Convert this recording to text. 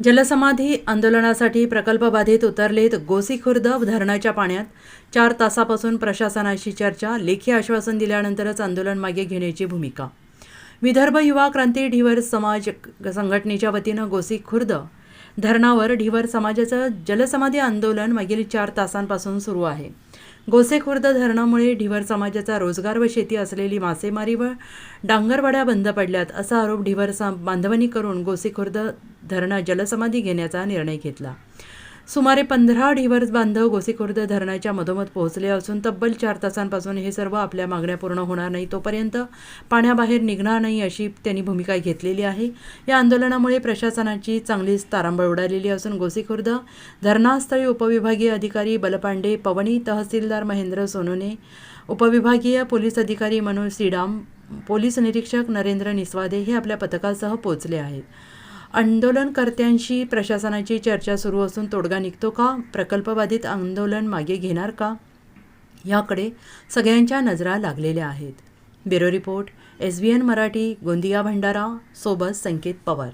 जलसमाधी आंदोलनासाठी प्रकल्पबाधित उतरलेत गोसीखुर्द धरणाच्या पाण्यात. चार तासापासून प्रशासनाशी चर्चा लेखी आश्वासन दिल्यानंतरच आंदोलन मागे घेण्याची भूमिका. विदर्भ युवा क्रांती ढिवर समाज संघटनेच्या वतीनं गोसीखुर्द धरणावर ढिवर समाजाचं जलसमाधी आंदोलन मागील चार तासांपासून सुरू आहे. गोसेखुर्द धरणामुळे ढिवर समाजाचा रोजगार व शेती असलेली मासेमारी व डांगरवाड्या बंद पडल्यात असा आरोप ढिवर सम बांधवणी करून गोसेखुर्द धरणं जलसमाधी घेण्याचा निर्णय घेतला. सुमारे पंधरा ढिवर बांधव गोसीखुर्द धरणाच्या मधोमध पोहोचले असून तब्बल चार तासांपासून हे सर्व आपल्या मागण्या पूर्ण होणार नाही तोपर्यंत पाण्याबाहेर निघणार नाही अशी त्यांनी भूमिका घेतलेली आहे. या आंदोलनामुळे प्रशासनाची चांगलीच तारांबळ उडालेली असून गोसीखुर्द धरणास्थळी उपविभागीय अधिकारी बलपांडे पवनी तहसीलदार महेंद्र सोनोने उपविभागीय पोलीस अधिकारी मनोज सिडाम पोलीस निरीक्षक नरेंद्र निस्वादे हे आपल्या पथकासह पोहोचले आहेत. आंदोलनकर्त्यांशी प्रशासनाची चर्चा सुरू असून तोडगा निघतो का? प्रकल्पबाधित आंदोलन मागे घेणार का? याकडे सगळ्यांच्या नजरा लागलेल्या आहेत. Bureau report S B N Marathi Gondia Bhandara सोबत संकेत पवार.